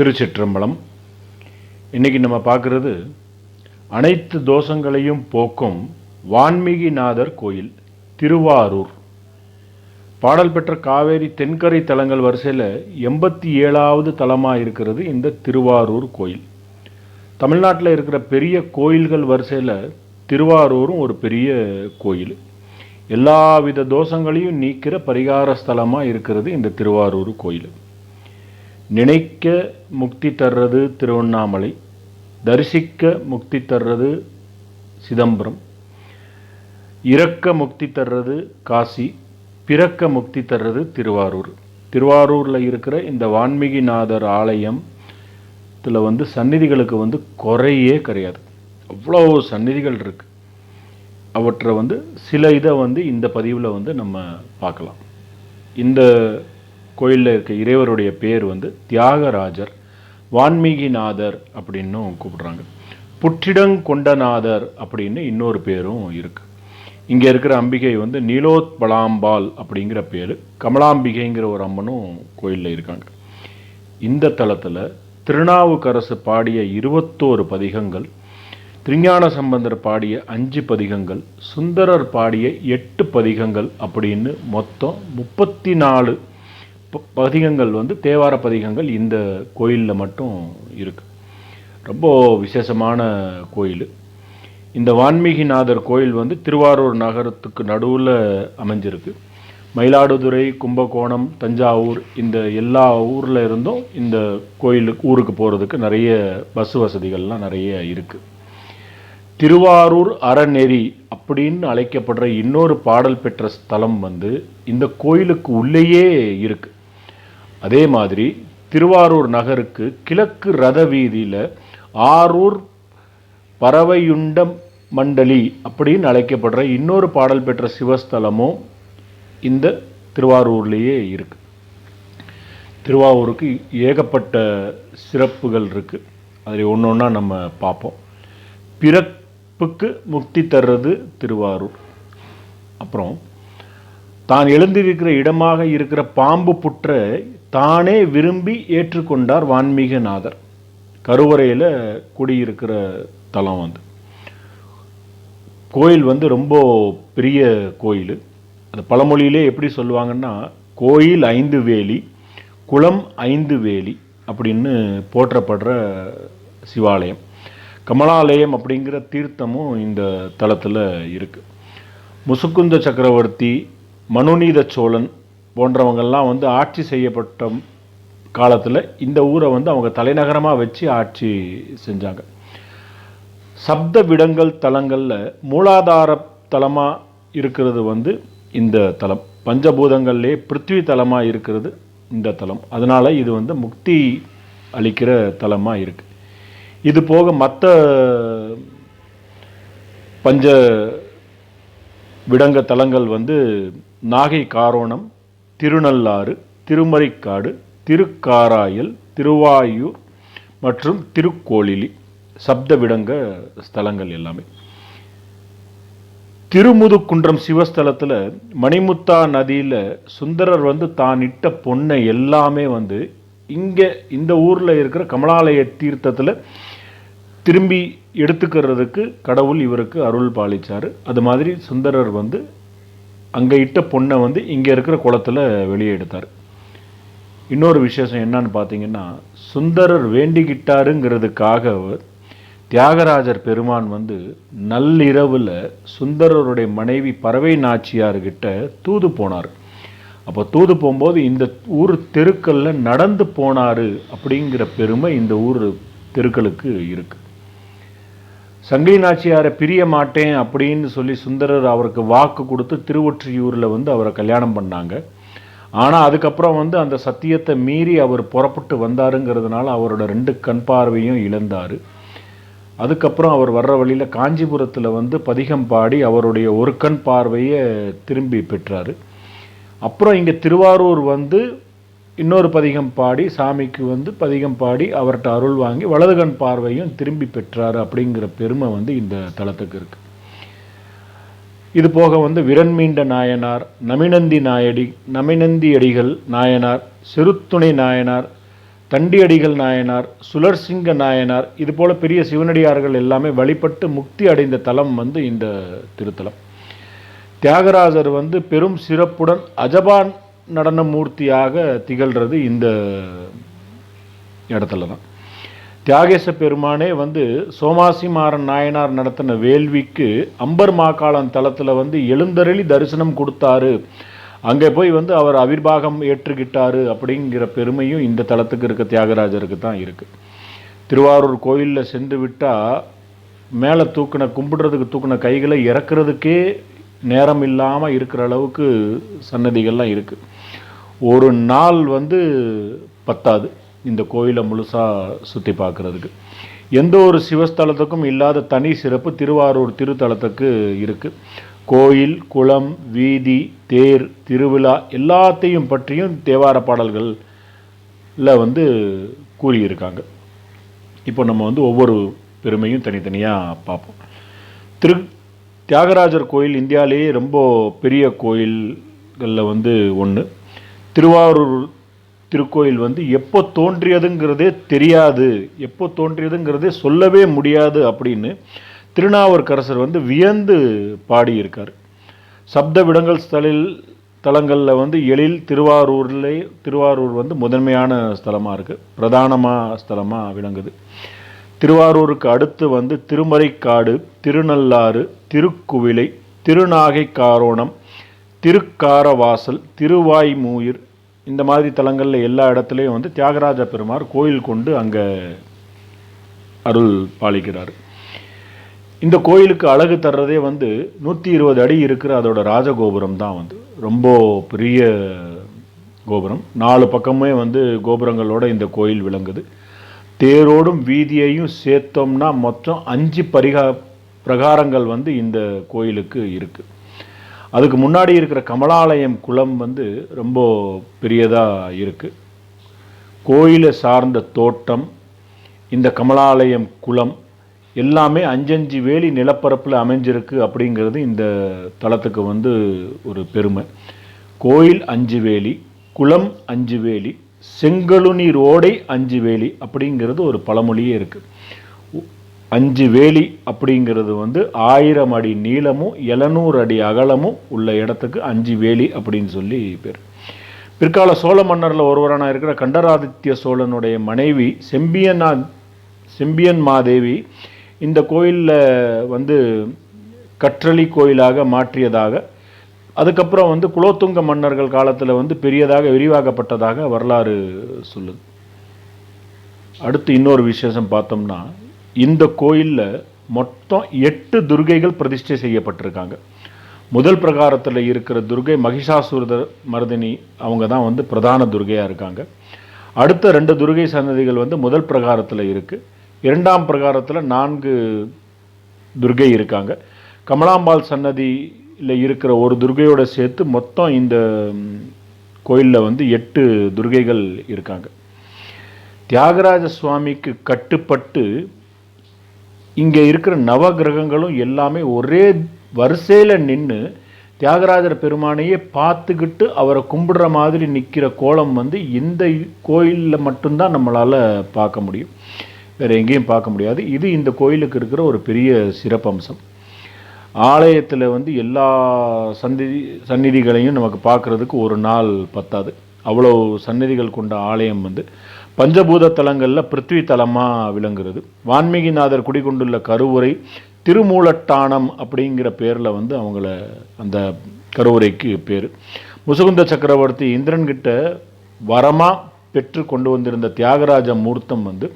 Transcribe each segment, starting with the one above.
திருச்சிற்றம்பலம். இன்னைக்கு நம்ம பார்க்குறது அனைத்து தோஷங்களையும் போக்கும் வான்மீகிநாதர் கோயில் திருவாரூர். பாடல் பெற்ற காவேரி தென்கரை தலங்கள் வரிசையில் எண்பத்தி ஏழாவது தலமாக இருக்கிறது இந்த திருவாரூர் கோயில். தமிழ்நாட்டில் இருக்கிற பெரிய கோயில்கள் வரிசையில் திருவாரூரும் ஒரு பெரிய கோயில். எல்லாவித தோஷங்களையும் நீக்கிற பரிகார ஸ்தலமாக இருக்கிறது இந்த திருவாரூர் கோயில். நினைக்க முக்தி தர்றது திருவண்ணாமலை தரிசிக்க முக்தி தர்றது சிதம்பரம் இறக்க முக்தி தர்றது காசி பிறக்க முக்தி தர்றது திருவாரூர். திருவாரூரில் இருக்கிற இந்த வான்மீகிநாதர் ஆலயம் இதில் வந்து சந்நிதிகளுக்கு வந்து குறையே கிடையாது. அவ்வளோ சந்நிதிகள் இருக்குது அவற்றை வந்து சில இதை வந்து இந்த பதிவில் வந்து நம்ம பார்க்கலாம். இந்த கோயிலில் இருக்க இறைவருடைய பேர் வந்து தியாகராஜர் வான்மீகிநாதர் அப்படின்னும் கூப்பிடுறாங்க. புற்றிடங்கொண்டநாதர் அப்படின்னு இன்னொரு பேரும் இருக்கு. இங்கே இருக்கிற அம்பிகை வந்து நீலோத்பலாம்பாள் அப்படிங்கிற பேர். கமலாம்பிகைங்கிற ஒரு அம்மனும் கோயிலில் இருக்காங்க. இந்த தலத்தில் திருநாவுக்கரசு பாடிய இருபத்தோரு பதிகங்கள் திருஞான சம்பந்தர் பாடிய அஞ்சு பதிகங்கள் சுந்தரர் பாடிய எட்டு பதிகங்கள் அப்படின்னு மொத்தம் முப்பத்தி நாலு பதிகங்கள் வந்து தேவார பதிகங்கள் இந்த கோயிலில் மட்டும் இருக்குது ரொம்ப விசேஷமான கோயில். இந்த வான்மீகிநாதர் கோயில் வந்து திருவாரூர் நகரத்துக்கு நடுவில் அமைஞ்சிருக்கு. மயிலாடுதுறை கும்பகோணம் தஞ்சாவூர் இந்த எல்லா ஊரில் இருந்தும் இந்த கோயிலுக்கு ஊருக்கு போகிறதுக்கு நிறைய பஸ் வசதிகள்லாம் நிறைய இருக்குது திருவாரூர் அறநெறி அப்படின்னு அழைக்கப்படுற இன்னொரு பாடல் பெற்ற ஸ்தலம் வந்து இந்த கோயிலுக்கு உள்ளேயே இருக்குது அதே மாதிரி திருவாரூர் நகருக்கு கிழக்கு ரத வீதியில் ஆரூர் பறவையுண்ட மண்டலி அப்படின்னு அழைக்கப்படுற இன்னொரு பாடல் பெற்ற சிவஸ்தலமும் இந்த திருவாரூர்லேயே இருக்கு. திருவாரூருக்கு ஏகப்பட்ட சிறப்புகள் இருக்கு. அதில் ஒன்று ஒன்றா நம்ம பார்ப்போம். பிறப்புக்கு முக்தி தர்றது திருவாரூர். அப்புறம் தான் எழுந்திருக்கிற இடமாக இருக்கிற பாம்பு புற்ற தானே விரும்பி ஏற்றுக்கொண்டார் வான்மீகநாதர். கருவறையில் குடியிருக்கிற தலம் வந்து. கோயில் வந்து ரொம்ப பெரிய கோயில். அது பழமொழியிலே எப்படி சொல்லுவாங்கன்னா கோயில் ஐந்து வேலி குளம் ஐந்து வேலி அப்படின்னு போற்றப்படுற சிவாலயம். கமலாலயம் அப்படிங்கிற தீர்த்தமும் இந்த தலத்தில் இருக்குது முசுக்குந்த சக்கரவர்த்தி மனுநீத சோழன் போன்றவங்கள்லாம் வந்து ஆட்சி செய்யப்பட்ட காலத்தில் இந்த ஊரை வந்து அவங்க தலைநகரமாக வச்சு ஆட்சி செஞ்சாங்க. சப்த விடங்கள் தலங்களில் மூலாதார தலமாக இருக்கிறது வந்து இந்த தலம். பஞ்சபூதங்கள்லே பிருத்வி தலமாக இருக்கிறது இந்த தலம். அதனால் இது வந்து முக்தி அளிக்கிற தலமாக இருக்குது இது போக மற்ற பஞ்ச விடங்க தலங்கள் வந்து நாகை காரோணம் திருநள்ளாறு திருமறைக்காடு திருக்காராயல் திருவாயூர் மற்றும் திருக்கோளிலி சப்தவிடங்க ஸ்தலங்கள் எல்லாமே. திருமுதுக்குன்றம் சிவஸ்தலத்தில் மணிமுத்தா நதியில் சுந்தரர் வந்து தான் இட்ட பொண்ணை எல்லாமே வந்து இங்கே இந்த ஊரில் இருக்கிற கமலாலய தீர்த்தத்தில் திரும்பி எடுத்துக்கிறதுக்கு கடவுள் இவருக்கு அருள் பாலிச்சார். அது மாதிரி சுந்தரர் வந்து அங்கே இட்ட பொண்ணை வந்து இங்கே இருக்கிற குளத்தில் வெளியே எடுத்தார். இன்னொரு விசேஷம் என்னன்னு பார்த்தீங்கன்னா சுந்தரர் வேண்டிக்கிட்டாருங்கிறதுக்காக தியாகராஜர் பெருமான் வந்து நள்ளிரவில் சுந்தரருடைய மனைவி பறவை நாச்சியார்கிட்ட தூது போனார். அப்போ தூது போகும்போது இந்த ஊர் தெருக்களில் நடந்து போனாரு அப்படிங்கிற பெருமை இந்த ஊர் தெருக்களுக்கு இருக்குது சங்கிலி நாச்சியாரை பிரிய மாட்டேன் அப்படின்னு சொல்லி சுந்தரர் அவருக்கு வாக்கு கொடுத்து திருவொற்றியூரில் வந்து அவரை கல்யாணம் பண்ணாங்க. ஆனால் அதுக்கப்புறம் வந்து அந்த சத்தியத்தை மீறி அவர் புறப்பட்டு வந்தாருங்கிறதுனால அவரோட ரெண்டு கண் பார்வையும் இழந்தார். அதுக்கப்புறம் அவர் வர்ற வழியில் காஞ்சிபுரத்தில் வந்து பதிகம் பாடி அவருடைய ஒரு கண் பார்வையை திரும்பி பெற்றார். அப்புறம் இங்கே திருவாரூர் வந்து இன்னொரு பதிகம் பாடி சாமிக்கு வந்து பதிகம் பாடி அவர்கிட்ட அருள் வாங்கி வலது கண் பார்வையும் திரும்பி பெற்றார் அப்படிங்கிற பெருமை வந்து இந்த தலத்துக்கு இருக்கு. இது போக வந்து விரண்மீண்ட நாயனார் நமினந்தி நாயடி நமிநந்தி அடிகள் நாயனார் சிறுத்துணை நாயனார் தண்டியடிகள் நாயனார் சுழற்சிங்க நாயனார் இது போல பெரிய சிவனடியார்கள் எல்லாமே வழிபட்டு முக்தி அடைந்த தலம் வந்து இந்த திருத்தலம். தியாகராஜர் வந்து பெரும் சிறப்புடன் அஜபான் நடன மூர்த்தியாக திகழ்கிறது இந்த இடத்துல தான் தியாகேச பெருமானே வந்து சோமாசி மாறன் நாயனார் நடத்தின வேள்விக்கு அம்பர் மாக்காளன் தளத்தில் வந்து எழுந்தருளி தரிசனம் கொடுத்தாரு. அங்கே போய் வந்து அவர் அவிர்வாகம் ஏற்றுக்கிட்டாரு அப்படிங்கிற பெருமையும் இந்த தளத்துக்கு இருக்க தியாகராஜருக்கு தான் இருக்குது திருவாரூர் கோயிலில் சென்று விட்டால் மேலே தூக்கின கும்பிடுறதுக்கு தூக்கின கைகளை இறக்குறதுக்கே நேரம் இல்லாமல் இருக்கிற அளவுக்கு சன்னதிகள்லாம் இருக்குது ஒரு நாள் வந்து பத்தாது. இந்த கோயிலை முழுசாக சுற்றி பார்க்குறதுக்கு எந்த ஒரு சிவஸ்தலத்துக்கும் இல்லாத தனி சிறப்பு திருவாரூர் திருத்தலத்துக்கு இருக்குது கோயில் குளம் வீதி தேர் திருவிழா எல்லாத்தையும் பற்றியும் தேவார பாடல்களில் வந்து கூறியிருக்காங்க. இப்போ நம்ம வந்து ஒவ்வொரு பெருமையும் தனித்தனியாக பார்ப்போம். திரு தியாகராஜர் கோயில் இந்தியாவிலேயே ரொம்ப பெரிய கோயில்களில் வந்து ஒன்று திருவாரூர் திருக்கோயில் வந்து எப்போ தோன்றியதுங்கிறதே தெரியாது. எப்போ தோன்றியதுங்கிறதே சொல்லவே முடியாது அப்படின்னு திருநாவுக்கரசர் வந்து வியந்து பாடியிருக்கார். சப்த விடங்கள் ஸ்தலில் தலங்களில் வந்து எழில் திருவாரூரில் திருவாரூர் வந்து முதன்மையான ஸ்தலமாக இருக்குது பிரதானமாக ஸ்தலமாக விளங்குது. திருவாரூருக்கு அடுத்து வந்து திருமறைக்காடு திருநள்ளாறு திருக்குவிலை திருநாகைக்காரோணம் திருக்காரவாசல் திருவாய்மூயிர் இந்த மாதிரி தலங்களில் எல்லா இடத்துலையும் வந்து தியாகராஜ பெருமார் கோயில் கொண்டு அங்கே அருள் பாலிக்கிறார். இந்த கோயிலுக்கு அழகு தர்றதே வந்து நூற்றி இருபது அடி இருக்கிற அதோட ராஜகோபுரம் தான் வந்து. ரொம்ப பெரிய கோபுரம். நாலு பக்கமே வந்து கோபுரங்களோட இந்த கோயில் விளங்குது. தேரோடும் வீதியையும் சேர்த்தோம்னா மொத்தம் அஞ்சு பரிகா பிரகாரங்கள் வந்து இந்த கோயிலுக்கு இருக்குது அதுக்கு முன்னாடி இருக்கிற கமலாலயம் குளம் வந்து ரொம்ப பெரியதாக இருக்குது கோயிலை சார்ந்த தோட்டம் இந்த கமலாலயம் குளம் எல்லாமே அஞ்சஞ்சு வேலி நிலப்பரப்பில் அமைஞ்சிருக்கு அப்படிங்கிறது இந்த தலத்துக்கு வந்து ஒரு பெருமை. கோயில் அஞ்சு வேலி குளம் அஞ்சு வேலி செங்கழுநீர் ஓடை அஞ்சு வேலி அப்படிங்கிறது ஒரு பழமொழியே இருக்குது அஞ்சு வேலி அப்படிங்கிறது வந்து ஆயிரம் அடி நீளமும் எழுநூறு அடி அகலமும் உள்ள இடத்துக்கு அஞ்சு வேலி அப்படின்னு சொல்லி பேர். பிற்கால சோழ மன்னரில் ஒருவரான இருக்கிற கண்டராதித்ய சோழனுடைய மனைவி செம்பியனா செம்பியன் மாதேவி இந்த கோயிலில் வந்து கற்றளி கோயிலாக மாற்றியதாக அதுக்கப்புறம் வந்து குலோத்துங்க மன்னர்கள் காலத்தில் வந்து பெரியதாக விரிவாக்கப்பட்டதாக வரலாறு சொல்லுது. அடுத்து இன்னொரு விசேஷம் பார்த்தோம்னா இந்த கோயிலில் மொத்தம் எட்டு துர்கைகள் பிரதிஷ்டை செய்யப்பட்டிருக்காங்க. முதல் பிரகாரத்தில் இருக்கிற துர்கை மகிஷாசுர மர்தினி அவங்க தான் வந்து பிரதான துர்கையாக இருக்காங்க. அடுத்த ரெண்டு துர்கை சன்னதிகள் வந்து முதல் பிரகாரத்தில் இருக்குது இரண்டாம் பிரகாரத்தில் நான்கு துர்கை இருக்காங்க. கமலாம்பாள் சன்னதியில் இருக்கிற ஒரு துர்கையோட சேர்த்து மொத்தம் இந்த கோயிலில் வந்து எட்டு துர்கைகள் இருக்காங்க. தியாகராஜ சுவாமிக்கு கட்டுப்பட்டு இங்கே இருக்கிற நவகிரகங்களும் எல்லாமே ஒரே வரிசையில் நின்று தியாகராஜர் பெருமானையே பார்த்துக்கிட்டு அவரை கும்பிடுற மாதிரி நிற்கிற கோலம் வந்து இந்த கோயிலில் மட்டும்தான் நம்மளால் பார்க்க முடியும். வேறு எங்கேயும் பார்க்க முடியாது. இது இந்த கோயிலுக்கு இருக்கிற ஒரு பெரிய சிறப்பம்சம். ஆலயத்தில் வந்து எல்லா சந்நிதி சந்நிதிகளையும் நமக்கு பார்க்குறதுக்கு ஒரு நாள் பத்தாது. அவ்வளோ சந்நிதிகள் கொண்ட ஆலயம் வந்து. பஞ்சபூத தலங்களில் பிருத்வி தலமாக விளங்குறது. வான்மீகிநாதர் குடிகொண்டுள்ள கருவுரை திருமூலட்டானம் அப்படிங்கிற பேரில் வந்து அவங்கள அந்த கருவுரைக்கு பேர். முசுகுந்த சக்கரவர்த்தி இந்திரன்கிட்ட வரமாக பெற்று கொண்டு வந்திருந்த தியாகராஜ மூர்த்தம் வந்து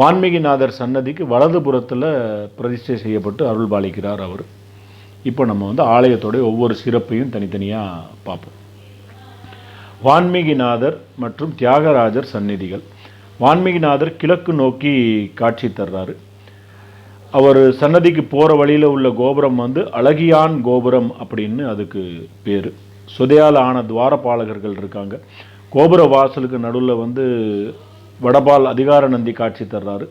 வான்மீகிநாதர் சன்னதிக்கு வலது புறத்தில் பிரதிஷ்டை செய்யப்பட்டு அருள் பாலிக்கிறார் அவர். இப்போ நம்ம வந்து ஆலயத்தோடைய ஒவ்வொரு சிறப்பையும் தனித்தனியாக பார்ப்போம். வான்மீகிநாதர் மற்றும் தியாகராஜர் சந்நிதிகள். வான்மீகிநாதர் கிழக்கு நோக்கி காட்சி தர்றாரு. அவர் சன்னதிக்கு போகிற வழியில் உள்ள கோபுரம் வந்து அழகியான் கோபுரம் அப்படின்னு அதுக்கு பேர். சுதையால் ஆன துவாரபாலகர்கள் இருக்காங்க. கோபுர வாசலுக்கு நடுவில் வந்து வடபால் அதிகார நந்தி காட்சி தர்றாரு.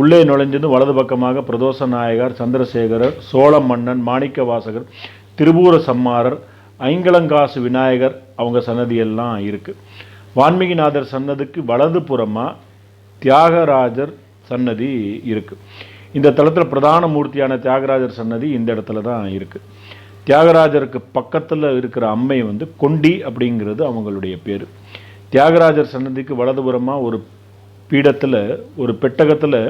உள்ளே நுழைஞ்சது வலது பக்கமாக பிரதோஷ நாயகர் சந்திரசேகரர் சோழ மன்னன் மாணிக்க வாசகர் திருபூர சம்மாரர் ஐங்கலங்காசு விநாயகர் அவங்க சன்னதியெல்லாம் இருக்குது வான்மீகிநாதர் சன்னதிக்கு வலது புறமாக தியாகராஜர் சன்னதி இருக்குது இந்த தளத்தில் பிரதான மூர்த்தியான தியாகராஜர் சன்னதி இந்த இடத்துல தான் இருக்குது தியாகராஜருக்கு பக்கத்தில் இருக்கிற அம்மை வந்து கொண்டி அப்படிங்கிறது அவங்களுடைய பேர். தியாகராஜர் சன்னதிக்கு வலதுபுறமாக ஒரு பீடத்தில் ஒரு பெட்டகத்தில்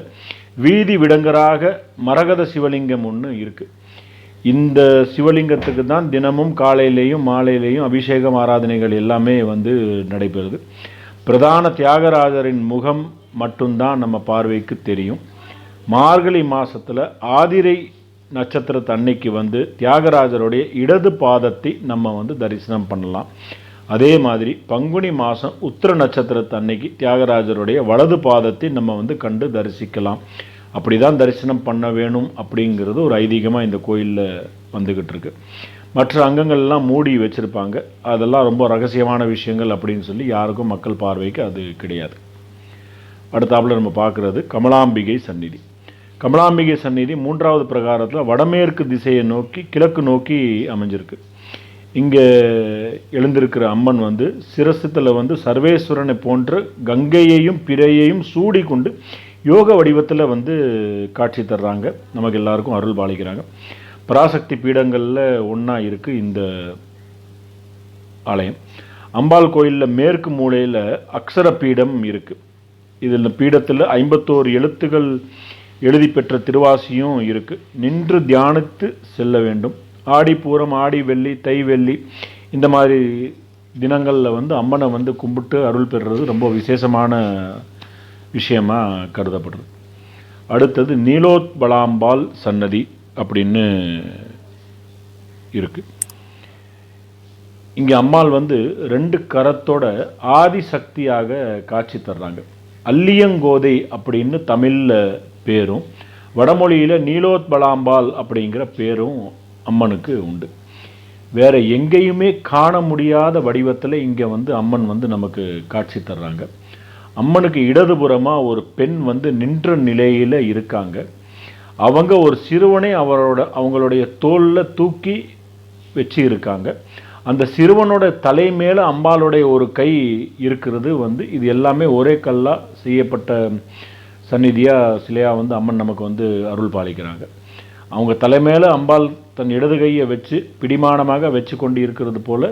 வீதி விடங்கராக மரகத சிவலிங்கம் ஒன்று இருக்குது இந்த சிவலிங்கத்துக்கு தான் தினமும் காலையிலேயும் மாலையிலேயும் அபிஷேகம் ஆராதனைகள் எல்லாமே வந்து நடைபெறுது. பிரதான தியாகராஜரின் முகம் மட்டும்தான் நம்ம பார்வைக்கு தெரியும். மார்கழி மாதத்தில் ஆதிரை நட்சத்திரத்து அன்னைக்கு வந்து தியாகராஜருடைய இடது பாதத்தை நம்ம வந்து தரிசனம் பண்ணலாம். அதே மாதிரி பங்குனி மாதம் உத்திர நட்சத்திரத்து அன்னைக்கு தியாகராஜருடைய வலது பாதத்தை நம்ம வந்து கண்டு தரிசிக்கலாம். அப்படி தான் தரிசனம் பண்ண வேணும் அப்படிங்கிறது ஒரு ஐதீகமாக இந்த கோயிலில் வந்துக்கிட்டு இருக்கு. மற்ற அங்கங்கள்லாம் மூடி வச்சுருப்பாங்க. அதெல்லாம் ரொம்ப ரகசியமான விஷயங்கள் அப்படின்னு சொல்லி யாருக்கும் மக்கள் பார்வைக்கு அது கிடையாது. அடுத்தாப்புல நம்ம பார்க்குறது கமலாம்பிகை சந்நிதி. கமலாம்பிகை சந்நிதி மூன்றாவது பிரகாரத்தில் வடமேற்கு திசையை நோக்கி கிழக்கு நோக்கி அமைஞ்சிருக்கு. இங்கே எழுந்திருக்கிற அம்மன் வந்து சிரசத்தில் வந்து சர்வேஸ்வரனை போன்று கங்கையையும் பிறையையும் சூடி கொண்டு யோக வடிவத்தில் வந்து காட்சி தர்றாங்க. நமக்கு எல்லாருக்கும் அருள் பாலிக்கிறாங்க. பராசக்தி பீடங்களில் ஒன்றா இருக்குது இந்த ஆலயம். அம்பாள் கோயிலில் மேற்கு மூலையில் அக்ஷர பீடம் இருக்குது இதில் பீடத்தில் ஐம்பத்தோரு எழுத்துகள் எழுதி பெற்ற திருவாசியும் இருக்குது நின்று தியானித்து செல்ல வேண்டும். ஆடி பூரம் ஆடி வெள்ளி தை வெள்ளி இந்த மாதிரி தினங்களில் வந்து அம்மனை வந்து கும்பிட்டு அருள் பெறுறது ரொம்ப விசேஷமான விஷயமாக கருதப்படுது. அடுத்தது நீலோத்பலாம்பால் சன்னதி அப்படின்னு இருக்குது இங்கே அம்மாள் வந்து ரெண்டு கரத்தோட ஆதிசக்தியாக காட்சி தர்றாங்க. அல்லியங்கோதை அப்படின்னு தமிழில் பேரும் வடமொழியில் நீலோத்பலாம்பால் அப்படிங்கிற பேரும் அம்மனுக்கு உண்டு. வேறு எங்கேயுமே காண முடியாத வடிவத்தில் இங்கே வந்து அம்மன் வந்து நமக்கு காட்சி தர்றாங்க. அம்மனுக்கு இடதுபுறமாக ஒரு பெண் வந்து நின்ற நிலையில் இருக்காங்க. அவங்க ஒரு சிறுவனை அவரோட அவங்களுடைய தோளில் தூக்கி வச்சு இருக்காங்க அந்த சிறுவனோட தலை மேலே அம்பாளுடைய ஒரு கை இருக்கிறது வந்து இது எல்லாமே ஒரே கல்லாக செய்யப்பட்ட சந்நிதியாக சிலையாக வந்து அம்மன் நமக்கு வந்து அருள் பாலிக்கிறாங்க. அவங்க தலைமையில் அம்பாள் தன் இடது கையை வச்சு பிடிமானமாக வச்சு கொண்டு இருக்கிறது போல்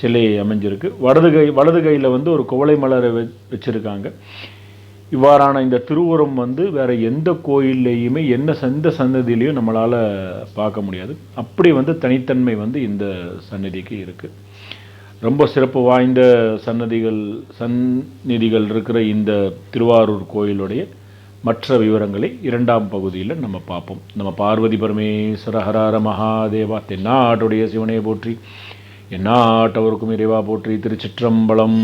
சிலை அமைஞ்சிருக்கு. வலது கை வலது கையில் வந்து ஒரு குவளை மலரை வெ வச்சுருக்காங்க. இவ்வாறான இந்த திருவுரம் வந்து வேறு எந்த கோயில்லையுமே என்ன எந்த சன்னதியிலையும் நம்மளால் பார்க்க முடியாது. அப்படி வந்து தனித்தன்மை வந்து இந்த சன்னதிக்கு இருக்குது ரொம்ப சிறப்பு வாய்ந்த சன்னதிகள் சந்நிதிகள் இருக்கிற இந்த திருவாரூர் கோயிலுடைய மற்ற விவரங்களை இரண்டாம் பகுதியில் நம்ம பார்ப்போம். நம்ம பார்வதி பரமேஸ்வர ஹரார மகாதேவா தென்னாட்டுடைய சிவனை போற்றி எந்நாட்டவருக்கும் இறைவா போற்றி திருச்சிற்றம்பலம்.